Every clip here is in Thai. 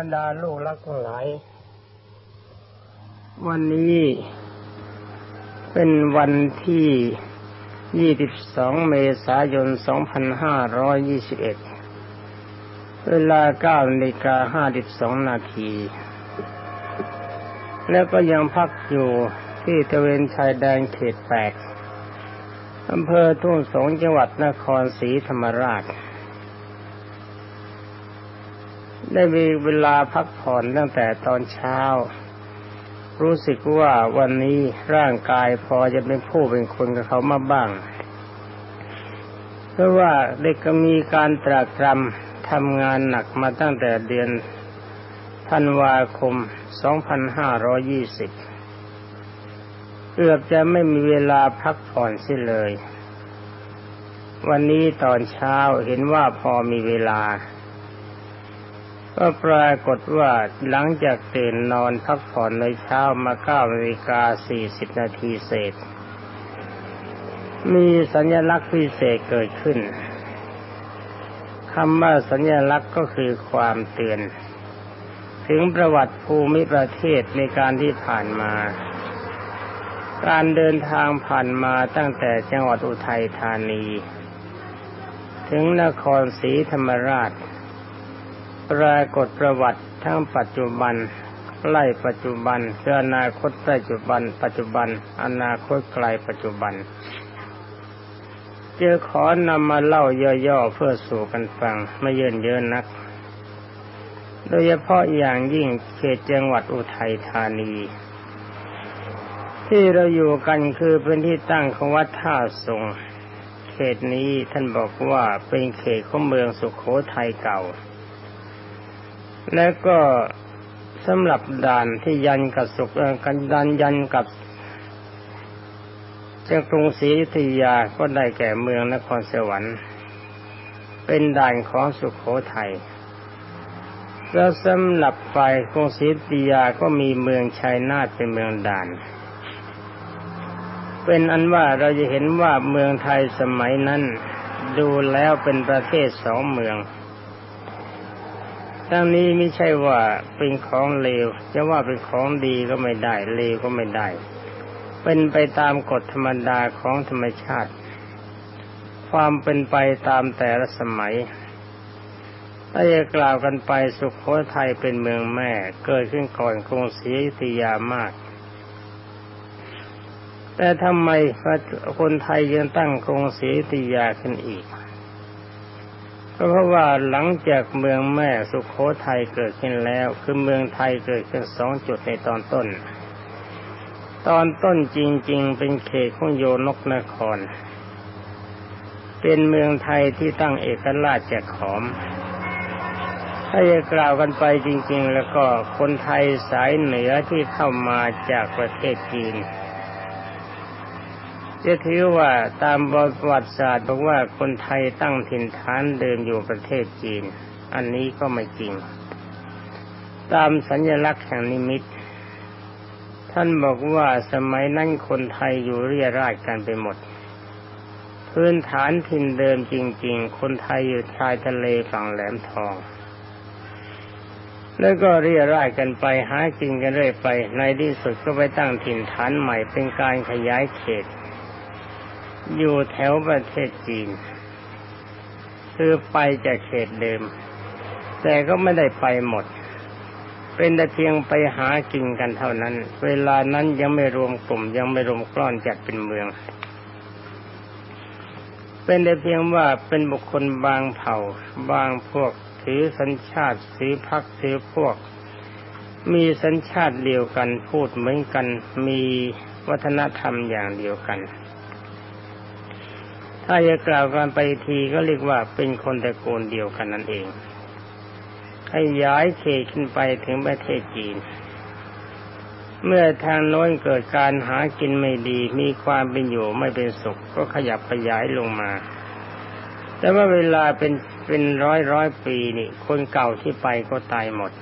บรรดาลูกรักทั้งหลาย วันนี้เป็นวันที่ 22 เมษายน 2521 เวลา9นาฬิกา52 นาที แล้วก็ยังพักอยู่ที่ตะเวนชายแดนเขตแปดอำเภอทุ่งสงจังหวัดนครศรีธรรมราช ได้มีเวลาพักผ่อนตั้งแต่ตอนเช้า รู้สึกว่าวันนี้ร่างกายพอจะเป็นผู้เป็นคนกับเขามาบ้าง เพราะว่าเด็กก็มีการตรากตรำทำงานหนักมาตั้งแต่เดือนธันวาคม 2520 เกือบจะไม่มีเวลาพักผ่อนสิเลย วันนี้ตอนเช้าเห็นว่าพอมีเวลา ก็ปรากฏว่าหลังจากตื่นนอนพักผ่อนในเช้ามาเก้านาฬิกาสี่สิบนาทีเศษ มีสัญลักษณ์พิเศษเกิดขึ้นคำว่าสัญลักษณ์ก็คือความเตือน ถึงประวัติภูมิประเทศในการที่ผ่านมา การเดินทางผ่านมาตั้งแต่จังหวัดอุทัยธานี ถึงนครศรีธรรมราช ปรากฏประวัติทั้งปัจจุบันไล่ปัจจุบันเพื่ออนาคตปัจจุบัน ปัจจุบัน อนาคตไกลปัจจุบันจะขอนำมาเล่าย่อๆเพื่อสู่กันฟังไม่เยินเยินนัก โดยเฉพาะอย่างยิ่งเขตจังหวัดอุทัยธานี ที่เราอยู่กันคือเป็นที่ตั้งของวัดท่าสงเขตนี้ท่านบอกว่าเป็นเขตของเมืองสุขโขทัยเก่า และก็สำหรับด่านที่ยันกับสุขกันดันยันกับจากกรุงศรีอยุธยาก็ได้แก่เมืองนครสวรรค์ เป็นด่านของสุขโขทัยแล้วสำหรับฝ่ายกรุงศรีอยุธยาก็มีเมืองชัยนาทเป็นเมืองด่าน เป็นอันว่าเราจะเห็นว่าเมืองไทยสมัยนั้น ดูแล้วเป็นประเทศสองเมือง ทั้งนี้ไม่ใช่ว่าเป็นของเลวจะว่าเป็นของดีก็ไม่ได้เลวก็ไม่ได้ เป็นไปตามกฎธรรมดาของธรรมชาติ ความเป็นไปตามแต่ละสมัยถ้าจะกล่าวกันไปสุขโขทัยเป็นเมืองแม่ เกิดขึ้นก่อนกรุงศรีอยุธยามาก แต่ทำไมคนไทยยังตั้งกรุงศรีอยุธยาขึ้นอีก ก็เพราะว่าหลังจากเมืองแม่สุขโขทัยเกิดขึ้นแล้ว คือเมืองไทยเกิดขึ้นสองจุดในตอนต้น ตอนต้นจริง ๆ เป็นเขตของโยนกนคร เป็นเมืองไทยที่ตั้งเอกราชจกขอม ถ้าจะกล่าวกันไปจริง ๆ แล้วก็คนไทยสายเหนือที่เข้ามาจากประเทศจีน จะถือว่าตามประวัติศาสตร์บอกว่าคนไทยตั้งถิ่นฐานเดิมอยู่ประเทศจีน อันนี้ก็ไม่จริง ตามสัญลักษณ์แห่งนิมิต ท่านบอกว่าสมัยนั้นคนไทยอยู่เรียราชกันไปหมด พื้นฐานถิ่นเดิมจริง ๆ คนไทยอยู่ชายทะเลฝั่งแหลมทองแล้วก็เรียราชกันไปหากินกันเรื่อยไป ในที่สุดก็ไปตั้งถิ่นฐานใหม่เป็นการขยายเขต อยู่แถวประเทศจีนคือไปจากเขตเดิม แต่ก็ไม่ได้ไปหมด เป็นแต่เพียงไปหากินกันเท่านั้น เวลานั้นยังไม่รวมกลุ่มยังไม่รวมกล้อนจัดเป็นเมือง เป็นแต่เพียงว่าเป็นบุคคลบางเผ่า บางพวกถือสัญชาติถือพักถือพวก มีสัญชาติเดียวกันพูดเหมือนกันมีวัฒนธรรมอย่างเดียวกัน ถ้าจะกล่าวกันไปทีก็เรียกว่าเป็นคนตระกูลเดียวกันนั่นเองขยายเขตขึ้นไปถึงประเทศจีน เมื่อทางโน้นเกิดการหากินไม่ดี มีความเป็นอยู่ไม่เป็นสุข ก็ขยับขยายลงมา แต่ว่าเวลาเป็นเป็นร้อยร้อยปีนี่ คนเก่าที่ไปก็ตายหมด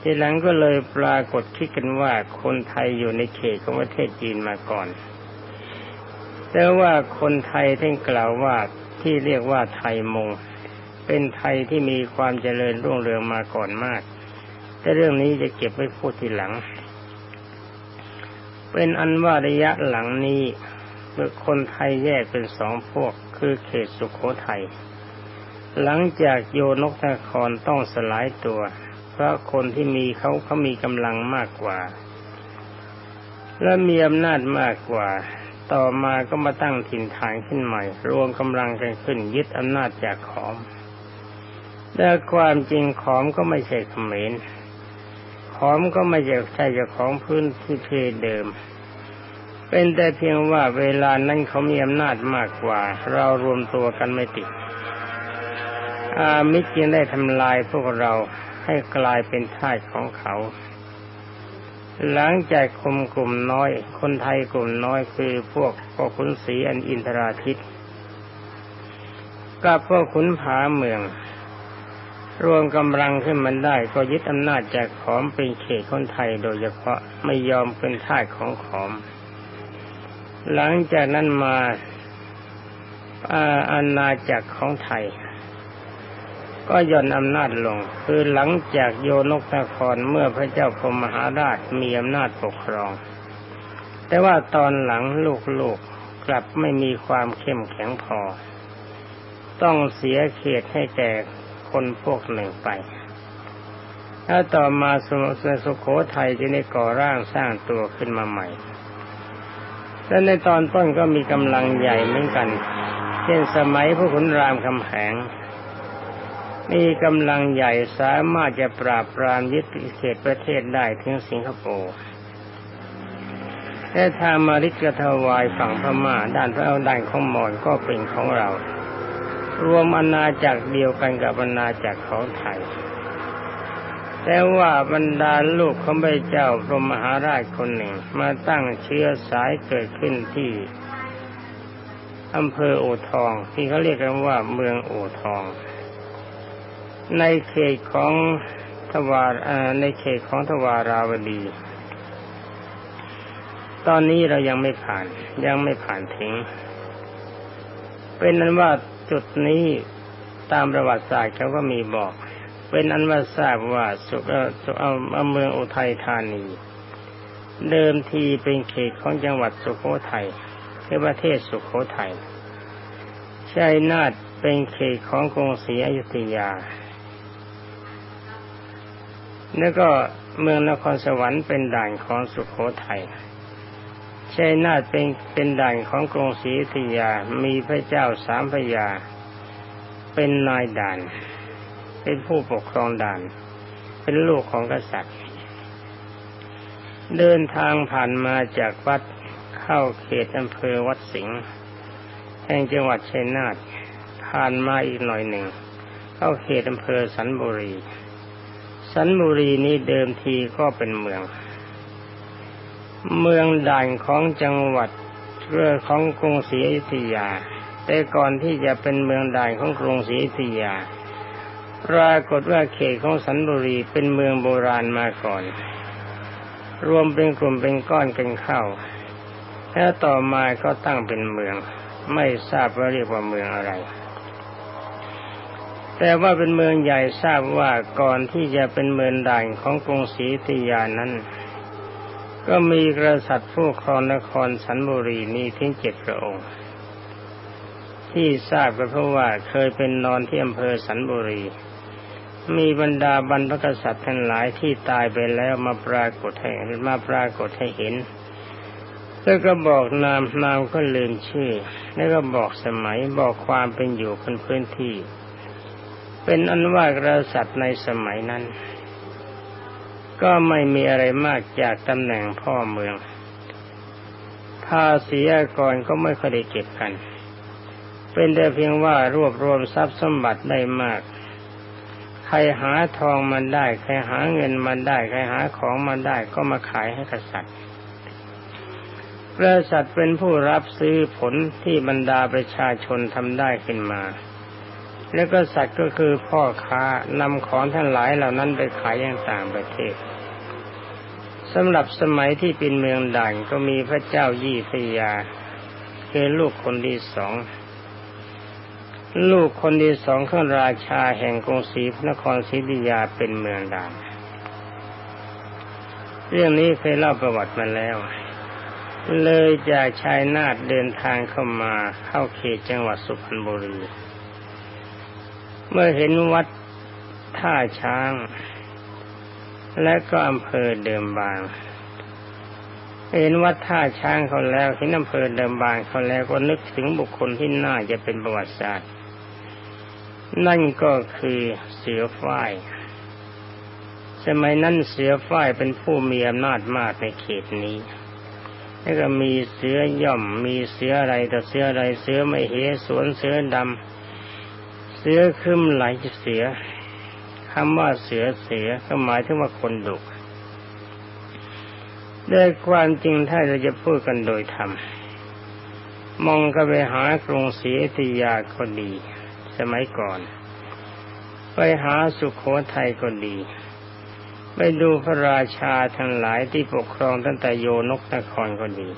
ทีหลังก็เลยปรากฏคิดกันว่าคนไทยอยู่ในเขตของประเทศจีนมาก่อน แต่ว่าคนไทยท่านกล่าวว่าที่เรียกว่าไทยมง เป็นไทยที่มีความเจริญรุ่งเรืองมาก่อนมาก แต่เรื่องนี้จะเก็บไว้พูดทีหลัง เป็นอันว่าระยะหลังนี้เมื่อคนไทยแยกเป็นสองพวก คือเขตสุขโขทัยหลังจากโยนกนครต้องสลายตัว เพราะคนที่มีเขาเขามีกำลังมากกว่า และมีอำนาจมากกว่า ต่อมาก็มาตั้งถิ่นฐานขึ้นใหม่ รวมกำลังกันขึ้นยึดอำนาจจากขอม แต่ความจริงขอมก็ไม่ใช่เขมรขอมก็ไม่ใช่ใช่จ้าของพื้นที่เพเดิม เป็นแต่เพียงว่าเวลานั้นเขามีอำนาจมากกว่า เรารวมตัวกันไม่ติด อามิตรจึงได้ทำลายพวกเราให้กลายเป็นทาสของเขา หลังจากคมกลุ่มน้อย คนไทยกลุ่มน้อยคือพวกพ่อขุนศรีอันอินทราทิตกับพวกขุนผาเมือง รวมกำลังขึ้นมันได้ก็ยึดอำนาจจากขอมเป็นเขตคนไทยโดยเฉพาะไม่ยอมเป็นทาสของขอม หลังจากนั้นมาอาอาณาจักรของไทย ก็ย่อนอำนาจลง คือหลังจากโยนกนครเมื่อพระเจ้าพรมมหาราชมีอำนาจปกครอง แต่ว่าตอนหลังลูกๆกลับไม่มีความเข้มแข็งพอ ต้องเสียเขตให้แก่คนพวกหนึ่งไป ถ้าต่อมาสมุทรสุโขทัยจะได้ก่อร่างสร้างตัวขึ้นมาใหม่และในตอนต้นก็มีกำลังใหญ่เหมือนกัน เช่นสมัยพระขุนรามคำแหง มีกำลังใหญ่สามารถจะปราบปรามยึดเขตประเทศได้ถึงสิงคโปร์แต่ทางมาริกทวายฝั่งพม่าด้านพระเอาด้านของมอญก็เป็นของเรา รวมอาณาจักรเดียวกันกับอาณาจักรของไทย แต่ว่าบรรดาลูกของพระเจ้าพรหมมหาราชคนหนึ่ง มาตั้งเชื้อสายเกิดขึ้นที่อำเภอโอทอง ที่เขาเรียกกันว่าเมืองโอทอง ในเขตของทวารในเขตของทวาราวดี ตอนนี้เรายังไม่ผ่าน ยังไม่ผ่านถึง เป็นนั้นว่าจุดนี้ตามประวัติศาสตร์เขาก็มีบอก เป็นอันว่าทราบว่าสุขเอาเมืองอุทัยธานี เดิมทีเป็นเขตของจังหวัดสุโขทัยคือประเทศสุโขทัยชัยนาทเป็นเขตของกรุงศรีอยุธยา แล้วก็เมืองนครสวรรค์เป็นด่านของสุขโขทัยชัยนาทเป็นเป็นด่านของกรุงศรีอยุธยา มีพระเจ้าสามพระยา เป็นนายด่าน เป็นผู้ปกครองด่าน เป็นลูกของกษัตริย์ เดินทางผ่านมาจากวัดเข้าเขตอำเภอวัดสิงห์แห่งจังหวัดชัยนาทผ่านมาอีกหน่อยหนึ่ง เข้าเขตอำเภอสันบุรี สันบุรีนี้เดิมทีก็เป็นเมือง เมืองด่านของจังหวัดเรือของกรุงศรีอยุธยา แต่ก่อนที่จะเป็นเมืองด่านของกรุงศรีอยุธยาปรากฏว่าเขตของสันบุรีเป็นเมืองโบราณมาก่อน รวมเป็นกลุ่มเป็นก้อนกันเข้าแล้วต่อมาก็ตั้งเป็นเมือง ไม่ทราบว่าเรียกว่าเมืองอะไร แต่ว่าเป็นเมืองใหญ่ทราบว่าก่อนที่จะเป็นเมืองด่านของกรุงศรีอยุธยานั้น ก็มีกษัตริย์ผู้ครองนครสันบุรีนี้ถึงเจ็ดพระองค์ ที่ทราบก็เพราะว่าเคยเป็นนอนที่อำเภอสันบุรี มีบรรดาบรรพกษัตริย์ทั้งหลายที่ตายไปแล้วมาปรากฏให้มาปรากฏให้เห็นแล้วก็บอกนามนามก็ลืมชื่อ แล้วก็บอกสมัยบอกความเป็นอยู่คนพื้นที่ เป็นอันว่ากษัตริย์ในสมัยนั้น ก็ไม่มีอะไรมากจากตำแหน่งพ่อเมือง ภาษีอากรก็ไม่ค่อยได้เก็บกัน เป็นแต่เพียงว่ารวบรวมทรัพย์สมบัติได้มาก ใครหาทองมันได้ ใครหาเงินมันได้ ใครหาของมันได้ก็มาขายให้กษัตริย์กษัตริย์เป็นผู้รับซื้อผลที่บรรดาประชาชนทำได้ขึ้นมา แล้วก็สัตว์ก็คือพ่อค้านำของทั้งหลายเหล่านั้นไปขายยังต่างประเทศสำหรับสมัยที่เป็นเมืองด่านก็มีพระเจ้ายี่พยาคือลูกคนที่สองลูกคนที่สองข้าราชาแห่งกรุงศรีพระนครศรีอยุธยาเป็นเมืองด่านเรื่องนี้เคยเล่าประวัติมาแล้ว เลยจากชายนาฏเดินทางเข้ามาเข้าเขตจังหวัดสุพรรณบุรี เมื่อเห็นวัดท่าช้าง และก็อำเภอเดิมบาง เห็นวัดท่าช้างเขาแล้วเห็นอำเภอเดิมบางเขาแล้วก็นึกถึงบุคคลที่น่าจะเป็นประวัติศาสตร์ นั่นก็คือเสือฝ้าย สมัยนั้นเสือฝ้ายเป็นผู้มีอำนาจมากในเขตนี้แล้วก็มีเสือย่อมมีเสืออะไรแต่เสืออะไรเสือไม่เหสวนเสือดำ เสือคึมไหลเสือคำว่าเสือเสือก็หมายถึงว่าคนดุด้วยความจริงถ้าเราจะพูดกันโดยธรรมมองก็ไปหากรุงศรีอยุธยาก็ดี สมัยก่อน ไปหาสุขโขทัยก็ดี ไปดูพระราชาทั้งหลายที่ปกครองตั้งแต่โยนกนครก็ดี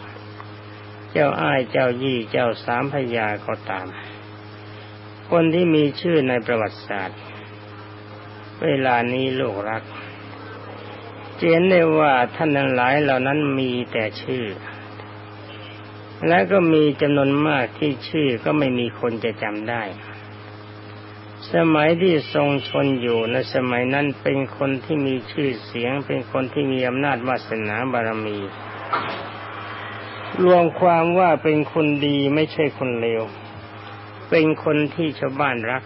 เจ้าอ้ายเจ้ายี่เจ้าสามพญาก็ตาม คนที่มีชื่อในประวัติศาสตร์ เวลานี้ลูกรัก เจนได้ว่าท่านทั้งหลายเหล่านั้นมีแต่ชื่อ และก็มีจำนวนมากที่ชื่อก็ไม่มีคนจะจำได้ สมัยที่ทรงชนอยู่ในสมัยนั้นเป็นคนที่มีชื่อเสียง เป็นคนที่มีอำนาจวาสนาบารมี รวมความว่าเป็นคนดีไม่ใช่คนเลว เป็นคนที่ชาวบ้านรัก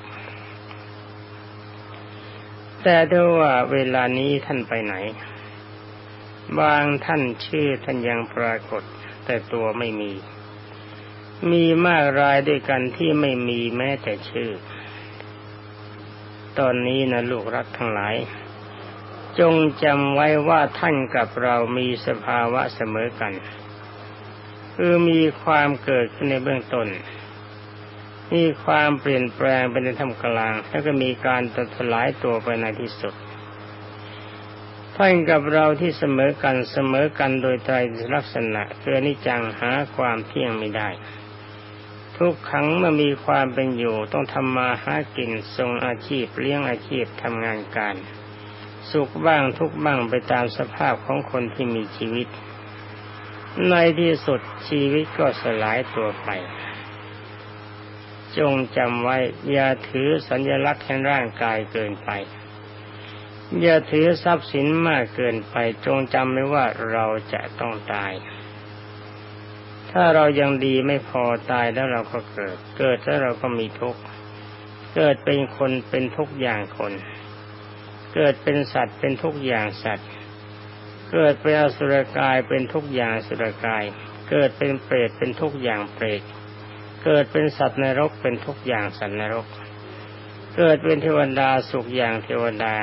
แต่ถ้าว่าเวลานี้ท่านไปไหน บางท่านชื่อท่านยังปรากฏ แต่ตัวไม่มี มีมากรายด้วยกันที่ไม่มีแม้แต่ชื่อ ตอนนี้นะลูกรักทั้งหลาย จงจำไว้ว่าท่านกับเรามีสภาวะเสมอกัน คือมีความเกิดขึ้นในเบื้องต้น มีความเปลี่ยนแปลงเป็นในธรรมกลาง แล้วก็มีการตัดสลายตัวไปในที่สุดท่านกับเราที่เสมอกันเสมอกันโดยไตรลักษณะคืออนิจจังหาความเที่ยงไม่ได้ ทุกครั้งเมื่อมีความเป็นอยู่ต้องทำมาหากินทรงอาชีพเลี้ยงอาชีพทำงานการ สุขบ้างทุกบ้างไปตามสภาพของคนที่มีชีวิต ในที่สุดชีวิตก็สลายตัวไป จงจำไว้ อย่าถือสัญลักษณ์แห่งร่างกายเกินไป อย่าถือทรัพย์สินมากเกินไป จงจำไว้ว่าเราจะต้องตาย ถ้าเรายังดีไม่พอตายแล้วเราก็เกิด เกิดแล้วเราก็มีทุกข์ เกิดเป็นคนเป็นทุกอย่างคน เกิดเป็นสัตว์เป็นทุกอย่างสัตว์ เกิดเป็นอสุรกายเป็นทุกอย่างสุรกาย เกิดเป็นเปรตเป็นทุกอย่างเปรต เกิดเป็นสัตว์นรกเป็นทุกอย่างสัตว์นรก เกิดเป็นเทวดาสุขอย่างเทวดา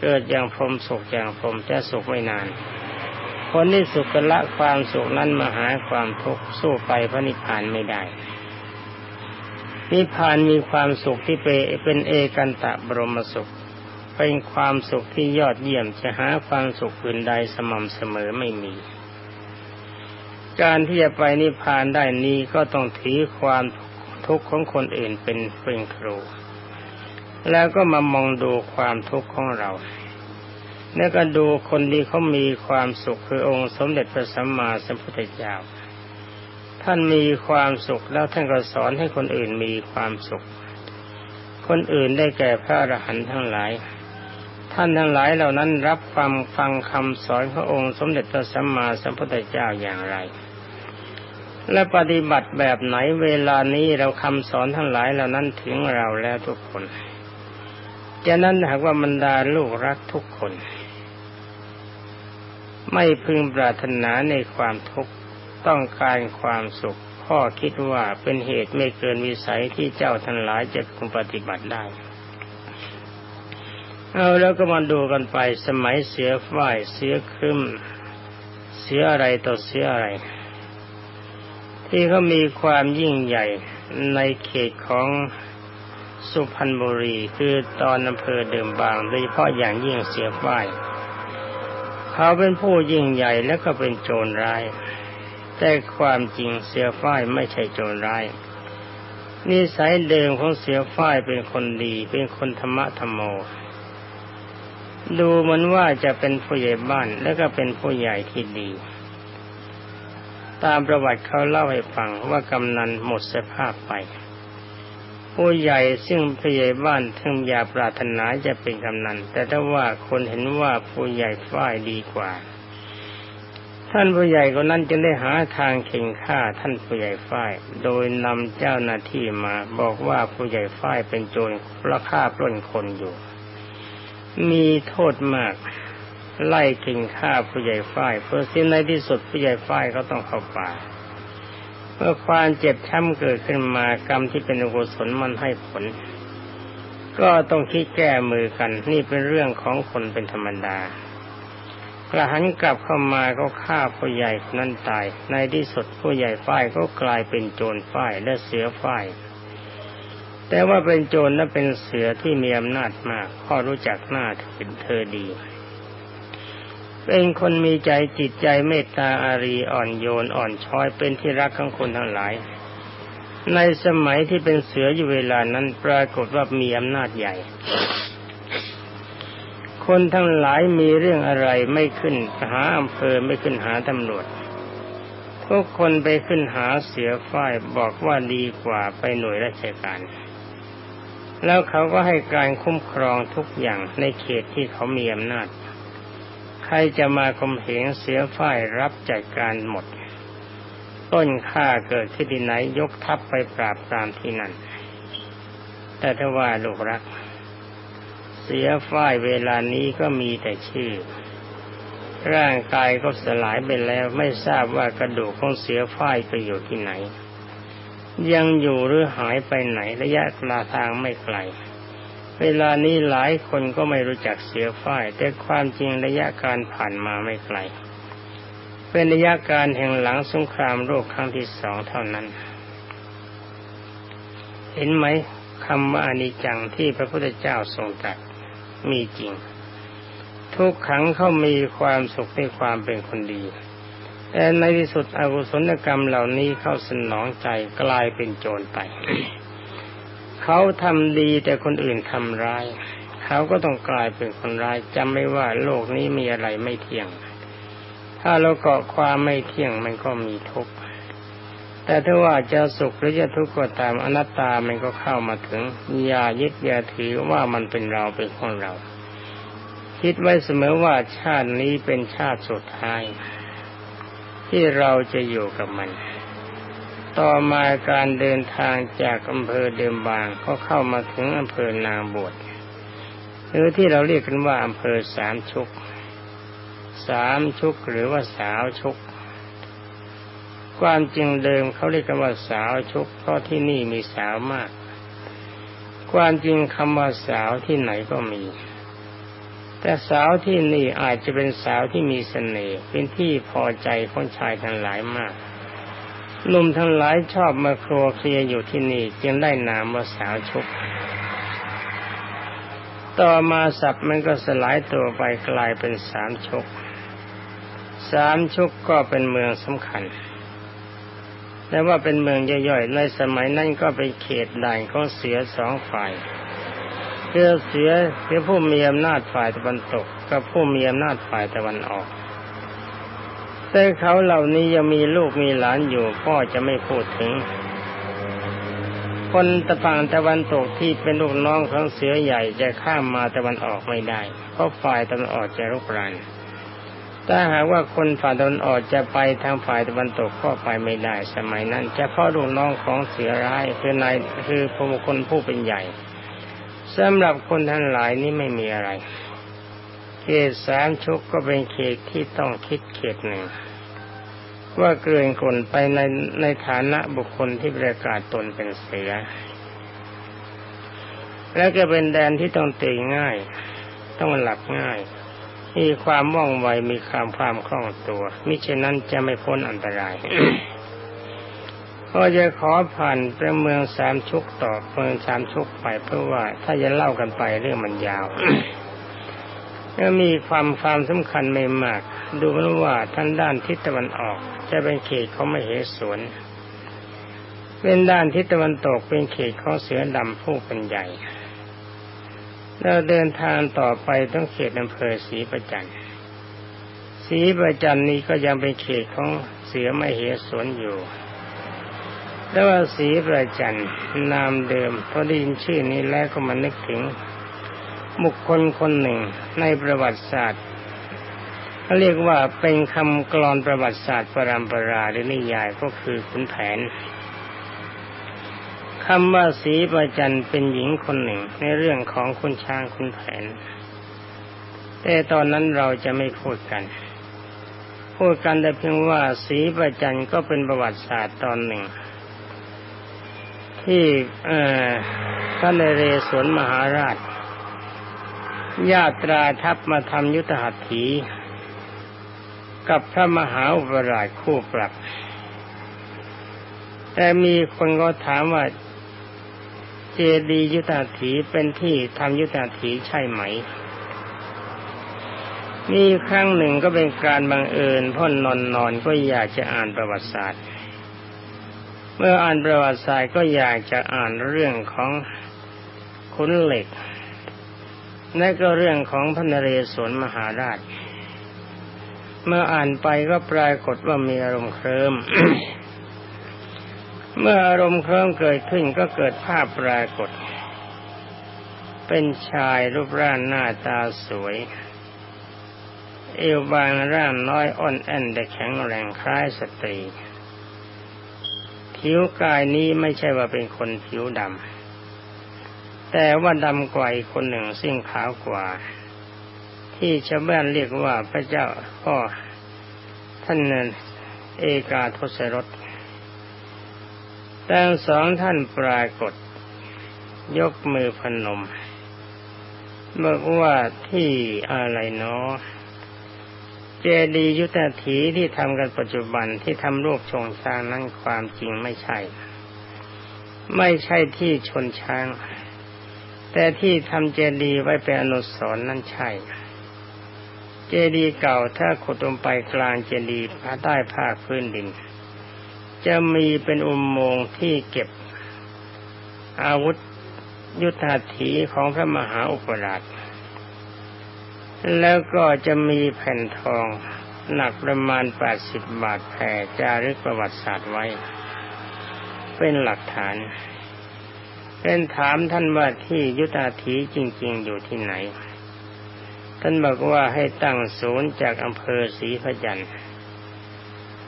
เกิดอย่างพรหมสุขอย่างพรหมจะสุขไม่นาน คนที่สุขกละความสุขนั้นมาหาความทุกข์สู้ไปพระนิพพานไม่ได้ นิพพานมีความสุขที่เป็นเอกันตะบรมสุข เป็นความสุขที่ยอดเยี่ยมจะหาความสุขอื่นใดสม่ำเสมอไม่มี การที่จะไปนิพพานได้นี้ก็ต้องถือความทุกข์ของคนอื่นเป็นเป็นครู แล้วก็มามองดูความทุกข์ของเรา แล้วก็ดูคนที่เขามีความสุขคือองค์สมเด็จพระสัมมาสัมพุทธเจ้า ท่านมีความสุขแล้วท่านก็สอนให้คนอื่นมีความสุข คนอื่นได้แก่พระอรหันต์ทั้งหลาย ท่านทั้งหลายเหล่านั้นรับฟังฟังคำสอนขององค์สมเด็จพระสัมมาสัมพุทธเจ้าอย่างไร และปฏิบัติแบบไหนเวลานี้เราคำสอนทั้งหลายเหล่านั้นถึงเราแล้วทุกคนจะนั้นหากว่าบรรดาลูกรักทุกคน ไม่พึงปรารถนาในความทุกข์ต้องการความสุขพ่อคิดว่าเป็นเหตุไม่เกินวิสัยที่เจ้าทั้งหลายจะคงปฏิบัติได้ เอาแล้วก็มาดูกันไปสมัยเสือฝ้ายเสือครึมเสืออะไรต่อเสืออะไร ที่เขามีความยิ่งใหญ่ในเขตของสุพรรณบุรีคือตอนอำเภอเดิมบางโดยเฉพาะอย่างยิ่งเสือฝ้ายเขาเป็นผู้ยิ่งใหญ่และก็เป็นโจรร้าย แต่ความจริงเสือฝ้ายไม่ใช่โจรร้ายนิสัยเดิมของเสือฝ้ายเป็นคนดี เป็นคนธรรมะธรรมโม ดูเหมือนว่าจะเป็นผู้ใหญ่บ้านแล้วก็เป็นผู้ใหญ่ที่ดี ตามประวัติเขาเล่าให้ฟังว่ากำนันหมดสภาพไป ผู้ใหญ่ซึ่งผู้ใหญ่บ้านถึงอยาปรารถนาจะเป็นกำนัน แต่ถ้าว่าคนเห็นว่าผู้ใหญ่ฝ้ายดีกว่า ท่านผู้ใหญ่คนนั้นจึงได้หาทางเข่งฆ่าท่านผู้ใหญ่ฝ้าย โดยนำเจ้าหน้าที่มาบอกว่าผู้ใหญ่ฝ้ายเป็นโจรราฆ่าปล้นคนอยู่ มีโทษมาก ไล่เข่งฆ่าผู้ใหญ่ฝ้ายเพื่อสิ้นในที่สุดผู้ใหญ่ฝ้ายก็ต้องเข้าป่าเมื่อความเจ็บช้ำเกิดขึ้นมากรรมที่เป็นอกุศลมันให้ผล ก็ต้องคิดแก้มือกัน นี่เป็นเรื่องของคนเป็นธรรมดากระหันกลับเข้ามาก็ฆ่าผู้ใหญ่นั้นตาย ในที่สุดผู้ใหญ่ฝ้ายก็กลายเป็นโจรฝ้ายและเสือฝ้าย แต่ว่าเป็นโจรและเป็นเสือที่มีอำนาจมากพ่อรู้จักหน้าถึงเธอดี เป็นคนมีใจจิตใจเมตตาอารีอ่อนโยนอ่อนช้อยเป็นที่รักของคนทั้งหลาย ในสมัยที่เป็นเสืออยู่เวลานั้นปรากฏว่ามีอำนาจใหญ่ คนทั้งหลายมีเรื่องอะไรไม่ขึ้นหาอำเภอไม่ขึ้นหาตำรวจทุกคนไปขึ้นหาเสือฝ้ายบอกว่าดีกว่าไปหน่วยราชการ แล้วเขาก็ให้การคุ้มครองทุกอย่างในเขตที่เขามีอำนาจ รจะมาคมเหงเสือฝ้ายรับจัดการหมด ต้นข้าเกิดที่ที่ไหนยกทัพไปปราบปรามที่นั่น แต่ถ้าว่าลูกรัก เสียฝ้ายเวลานี้ก็มีแต่ชื่อ ร่างกายก็สลายไปแล้วไม่ทราบว่ากระดูกของเสียฝ้ายไปอยู่ที่ไหน ยังอยู่หรือหายไปไหนระยะลาทางไม่ไกล เวลานี้หลายคนก็ไม่รู้จักเสียฝ้ายแต่ความจริงระยะการผ่านมาไม่ไกล เป็นระยะการแห่งหลังสงครามโลกครั้งที่สองเท่านั้น เห็นไหมคำว่าอนิจจังที่พระพุทธเจ้าทรงตรัสมีจริง ทุกขังเขามีความสุขในความเป็นคนดีแต่ในที่สุดอกุศลกรรมเหล่านี้เข้าสนองใจกลายเป็นโจรไป เขาทำดีแต่คนอื่นทำร้าย เขาก็ต้องกลายเป็นคนร้ายจำไม่ว่าโลกนี้มีอะไรไม่เที่ยง ถ้าเราเกาะความไม่เที่ยงมันก็มีทุกข์แต่ถ้าว่าจะสุขหรือจะทุกข์ก็ตามอนัตตามันก็เข้ามาถึงอย่ายึดอย่าถือว่ามันเป็นเราเป็นของเรา คิดไว้เสมอว่าชาตินี้เป็นชาติสุดท้าย ที่เราจะอยู่กับมัน ต่อมาการเดินทางจากอำเภอเดิมบางก็เข้ามาถึงอำเภอนางบวชหรือที่เราเรียกกันว่าอำเภอสามชุก สามชุกหรือว่าสาวชุก ความจริงเดิมเขาเรียกกันว่าสาวชุก เพราะที่นี่มีสาวมาก ความจริงคำว่าสาวที่ไหนก็มี แต่สาวที่นี่อาจจะเป็นสาวที่มีเสน่ห์เป็นที่พอใจของชายทั้งหลายมาก หนุ่มทั้งหลายชอบมาครัวเคลียอยู่ที่นี่ จึงได้นามว่าสาวชุก ต่อมาศัพท์มันก็สลายตัวไปกลายเป็นสามชุก สามชุกก็เป็นเมืองสำคัญ แต่ว่าเป็นเมืองย่อยๆ ในสมัยนั้นก็เป็นเขตด่านของเสือสองฝ่ายเสือเสือเสือผู้มีอำนาจฝ่ายตะวันตก กับผู้มีอำนาจฝ่ายตะวันออก แต่เขาเหล่านี้ยังมีลูกมีหลานอยู่พ่อจะไม่พูดถึง คนตะฝั่งตะวันตกที่เป็นลูกน้องของเสือใหญ่จะข้ามมาตะวันออกไม่ได้ เพราะฝ่ายตะวันออกจะรุกรานถ้าหากว่าคนฝ่ายตะวันออกจะไปทางฝ่ายตะวันตกก็ไปไม่ได้ สมัยนั้นเฉพาะลูกน้องของเสือร้ายคือนายคือพมคนผู้เป็นใหญ่สำหรับคนทั้งหลายนี้ไม่มีอะไร เขตสามชุกก็เป็นเขตที่ต้องคิดเขตหนึ่งว่าเกลื่อนกลนไปในในฐานะบุคคลที่ประกาศตนเป็นเสือ และก็เป็นแดนที่ต้องตีง่าย ต้องหลับง่าย มีความว่องไวมีความความคล่องตัว มิฉะนั้นจะไม่พ้นอันตรายก็จะขอผ่านไปเมืองสามชุกต่อเมืองสามชุกไป เพราะว่าถ้าจะเล่ากันไปเรื่องมันยาว ก็มีความความสำคัญไม่มาก ดูเหมือนว่าท่านด้านทิศตะวันออก จะเป็นเขตเขาไม่เหสวนเป็นด้านทิศตะวันตกเป็นเขตของเสือดำผู้เป็นใหญ่เราเดินทางต่อไปต้องเขตอำเภอศรีประจันศรีประจันนี้ก็ยังเป็นเขตของเสือไม่เหสวนอยู่แล้วว่าศรีประจันนามเดิมพอได้ยินชื่อนี้แล้วก็มานึกถึง บุคคลคนหนึ่งในประวัติศาสตร์เขาเรียกว่าเป็นคำกลอนประวัติศาสตร์ปรามปราหรือนิยายก็คือขุนแผนคำว่าสีประจันเป็นหญิงคนหนึ่งในเรื่องของคุณช้างคุณแผน แต่ตอนนั้นเราจะไม่พูดกัน พูดกันแต่เพียงว่าสีประจันก็เป็นประวัติศาสตร์ตอนหนึ่ง ที่พระนเรศวรมหาราช ญาตราทัพมาทำยุทธหัตถี กับพระมหาอุปราชคู่ปรับ แต่มีคนก็ถามว่า เจดียุทธาถีเป็นที่ทำยุทธาถีใช่ไหมมีครั้งหนึ่งก็เป็นการบังเอิญพ่นนอนนอนก็อยากจะอ่านประวัติศาสตร์ เมื่ออ่านประวัติศาสตร์ก็อยากจะอ่านเรื่องของขุนเหล็ก และก็เรื่องของพระนเรศวรมหาราช เมื่ออ่านไปก็ปรากฏว่ามีอารมณ์เคลิมเมื่ออารมณ์เคลิมเกิดขึ้นก็เกิดภาพปรากฏ เป็นชายรูปร่างหน้าตาสวย เอวบางร่างน้อยอ่อนแอนแต่แข็งแรงคล้ายสตรี ผิวกายนี้ไม่ใช่ว่าเป็นคนผิวดำ แต่ว่าดำกว่าอีกคนหนึ่งซึ่งขาวกว่า ที่ชาวบ้านเรียกว่าพระเจ้าพ่อท่านเอกาทศรถทั้งสองท่านปรากฏ ยกมือพนมบอกว่าที่อะไรเนาะเจดียุทธถีที่ทำกันปัจจุบันที่ทำรูปชงช้างนั้นความจริงไม่ใช่ ไม่ใช่ที่ชนช้าง แต่ที่ทำเจดีย์ไว้เป็นอนุสรณ์นั่นใช่ เจดีย์เก่าถ้าขุดลงไปกลางเจดีย์ภาใต้ภาคพื้นดิน จะมีเป็นอุโมงค์ที่เก็บอาวุธยุทธาถีของพระมหาอุปราช แล้วก็จะมีแผ่นทองหนักประมาณ 80 บาทแผ่จารึกประวัติศาสตร์ไว้ เป็นหลักฐาน เป็นถามท่านว่าที่ยุทธาถีจริง ๆ อยู่ที่ไหน ท่านบอกว่าให้ตั้งศูนย์จากอำเภอศรีพระจันทร์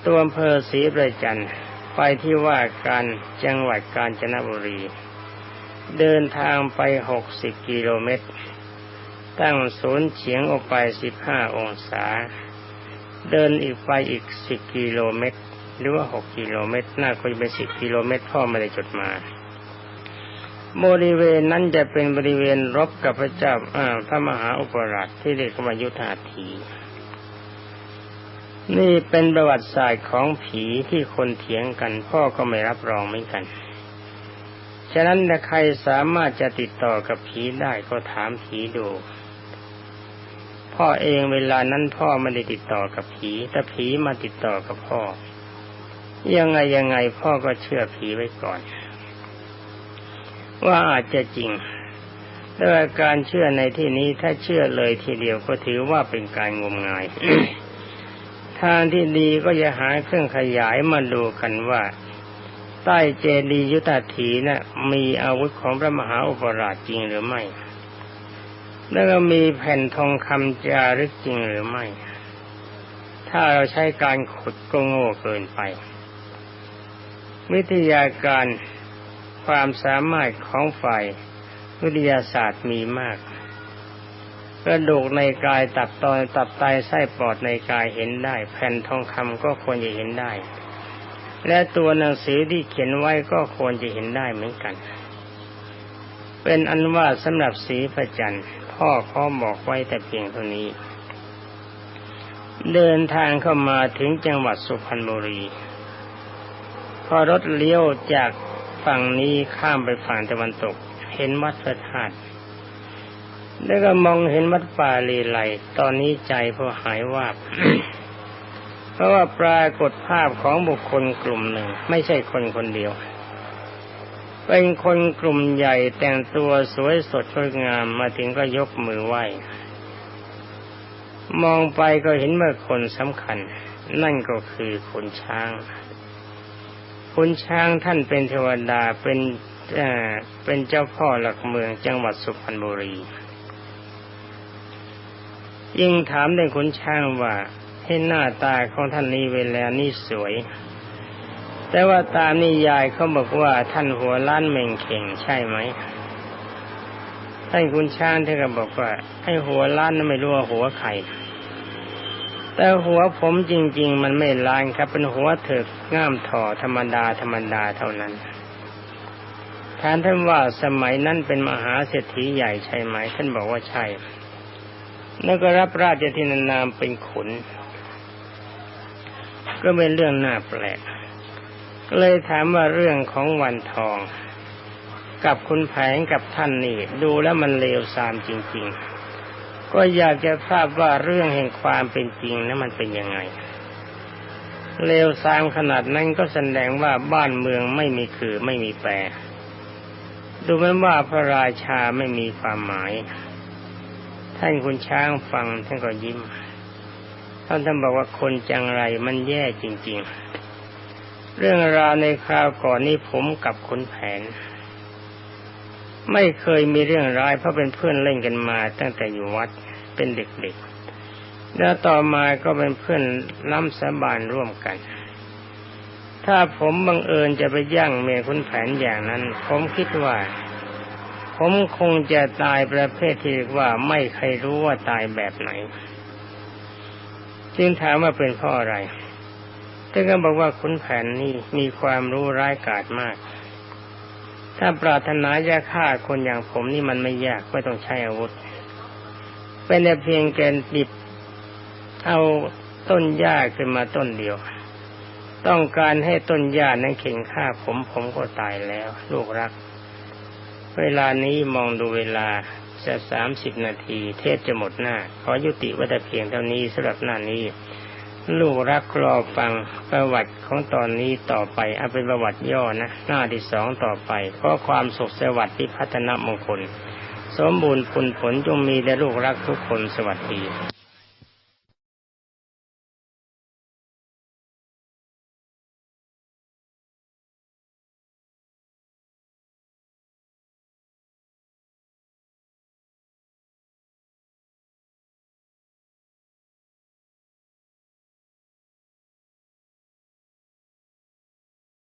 ตัวอำเภอศรีประจันทร์ไปที่ว่าการจังหวัดกาญจนบุรี เดินทางไปหกสิบกิโลเมตร ตั้งศูนย์เฉียงออกไปสิบห้าองศา เดินอีกไปอีกสิบกิโลเมตร หรือว่าหกกิโลเมตรน่าจะเป็นสิบกิโลเมตรพ่อไม่ได้จดมา บริเวณนั้นจะเป็นบริเวณรบกับพระเจ้าพระมหาอุปราชที่เรียกว่ายุทธาธีนี่เป็นประวัติศาสตร์ของผีที่คนเถียงกัน พ่อก็ไม่รับรองเหมือนกัน ฉะนั้นถ้าใครสามารถจะติดต่อกับผีได้ก็ถามผีดูพ่อเองเวลานั้นพ่อไม่ได้ติดต่อกับผี แต่ผีมาติดต่อกับพ่อ ยังไงยังไงพ่อก็เชื่อผีไว้ก่อน ว่าอาจจะจริงแต่การเชื่อในที่นี้ถ้าเชื่อเลยทีเดียวก็ถือว่าเป็นการงมงาย ทางที่ดีก็จะหาเครื่องขยายมาดูกันว่า ใต้เจดียุทธถีนะ่ะมีอาวุธของพระมหาอุปราชจริงหรือไม่ แล้วก็มีแผ่นทองคำจารึกจริงหรือไม่ ถ้าเราใช้การขุดก็โง่เกินไป วิทยาการ ความสามารถของฝ่ายวิทยาศาสตร์มีมากกระดูกในกายตับตอนตับไตไส้ปอดในกายเห็นได้ แผ่นทองคำก็ควรจะเห็นได้ และตัวหนังสือที่เขียนไว้ก็ควรจะเห็นได้เหมือนกัน เป็นอันว่าสำหรับสีพระจันทร์พ่อเขาบอกไว้แต่เพียงเท่านี้ เดินทางเข้ามาถึงจังหวัดสุพรรณบุรี พอรถเลี้ยวจาก ฝั่งนี้ข้ามไปฝั่งตะวันตก เห็นวัดพระธาตุแล้วก็มองเห็นวัดป่าลีไลตอนนี้ใจพอหายวาบเพราะว่าปรากฏภาพของบุคคลกลุ่มหนึ่ง ไม่ใช่คนคนเดียว เป็นคนกลุ่มใหญ่แต่งตัวสวยสดงดงามมาถึงก็ยกมือไหว้มองไปก็เห็นว่าคนสำคัญ นั่นก็คือขุนช้าง ขุนช้างท่านเป็นเทวดาเป็นเอ่อเป็นเจ้าพ่อหลักเมืองจังหวัดสุพรรณบุรี ยิ่งถามในขุนช้างว่าให้หน้าตาของท่านนี้เวลานี่สวย แต่ว่าตามนิยายเขาบอกว่าท่านหัวล้านเม่งเข่งใช่ไหมท่านขุนช้างท่านก็บอกว่าให้หัวล้านนั้นไม่รู้ว่าหัวใคร แต่หัวผมจริง ๆ มันไม่ล้านครับ เป็นหัวเถิกง่ามถ่อธรรมดาธรรมดาเท่านั้นถามท่านว่าสมัยนั้นเป็นมหาเศรษฐีใหญ่ใช่ไหม ท่านบอกว่าใช่แล้วก็รับราชทินานามเป็นขุน ก็เป็นเรื่องน่าแปลก ก็เลยถามว่าเรื่องของวันทอง กับคุณแผงกับท่านนี่ ดูแล้วมันเลวทรามจริง ๆ ก็อยากจะทราบว่าเรื่องแห่งความเป็นจริงนั้นมันเป็นยังไงเลวทรามขนาดนั้นก็แสดงว่าบ้านเมืองไม่มีคือไม่มีแปร ดูเหมือนว่าพระราชาไม่มีความหมาย ท่านคุณช้างฟังท่านก็ยิ้ม ท่านท่านบอกว่าคนจังไรมันแย่จริง ๆ เรื่องราวในคราวก่อนนี้ผมกับคุณแผน ไม่เคยมีเรื่องร้ายเพราะเป็นเพื่อนเล่นกันมา ตั้งแต่อยู่วัดเป็นเด็กๆ แล้วต่อมาก็เป็นเพื่อนล้ำสาบานร่วมกัน ถ้าผมบังเอิญจะไปย่างเมียคุณแผนอย่างนั้น ผมคิดว่า ผมคงจะตายประเภทที่เรียกว่าไม่ใครรู้ว่าตายแบบไหน จึงถามว่าเป็นเพราะอะไรท่านก็บอกว่าคุณแผนนี่มีความรู้ร้ายกาจมาก ถ้าปรารถนาจะฆ่าคนอย่างผมนี่มันไม่ยากไม่ต้องใช้อาวุธ เป็นแต่เพียงแกนดิบเอาต้นหญ้าขึ้นมาต้นเดียว ต้องการให้ต้นหญ้านั้นเข่งฆ่าผมผมก็ตายแล้ว ลูกรัก เวลานี้มองดูเวลาจะสามสิบนาที เทศจะหมดหน้า ขอยุติไว้แต่เพียงเท่านี้สำหรับหน้านี้ ลูกรักรอฟังประวัติของตอนนี้ต่อไปเอาเป็นประวัติย่อนะ หน้าที่สองต่อไปขอความสุขสวัสดิ์ที่พัฒนามงคล สมบูรณ์ผลผลจงมีแด่ลูกรักทุกคนสวัสดี